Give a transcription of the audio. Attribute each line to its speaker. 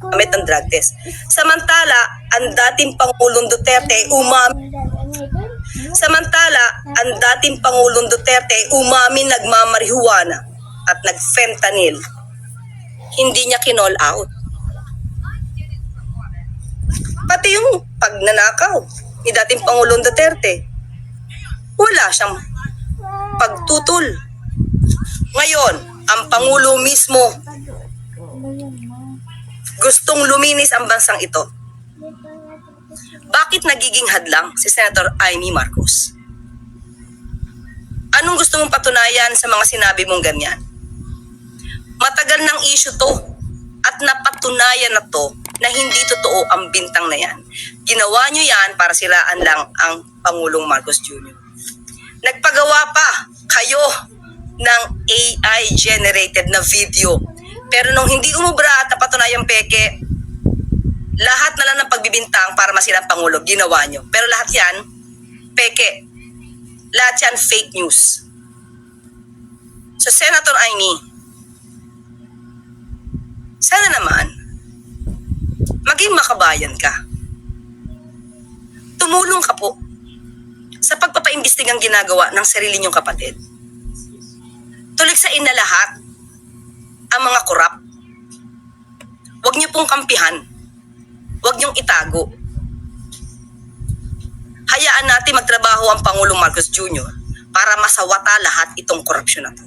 Speaker 1: gamit ng drug test. Samantala, ang dating Pangulong Duterte umami Samantala, ang dating Pangulong Duterte umami nagmamarihuana at nagfentanyl. Hindi niya kinall out. Pati yung pagnanakaw ni dating Pangulong Duterte, wala siyang pagtutol. Ngayon, ang Pangulo mismo luminis ang bansang ito. Bakit nagiging hadlang si Senator Amy Marcos? Anong gusto mong patunayan sa mga sinabi mong ganyan? Matagal ng issue to at napatunayan na to na hindi totoo ang bintang na yan. Ginawa nyo yan para siraan lang ang Pangulong Marcos Jr. Nagpagawa pa kayo ng AI-generated na video. Pero nung hindi umubra at napatunayang peke, na lang ng pagbibintang para masira ang Pangulo, ginawa nyo. Pero lahat yan, peke. Lahat yan fake news. So, Senator Aimee, sana naman, maging makabayan ka. Tumulong ka po sa pagpapaimbestigang ginagawa ng sarili niyong kapatid. Tuliksain na lahat ang mga korap. Huwag niyo pong kampihan. Huwag niyong itago. Hayaan natin magtrabaho ang Pangulong Marcos Jr. para masawata lahat itong korupsyon na to.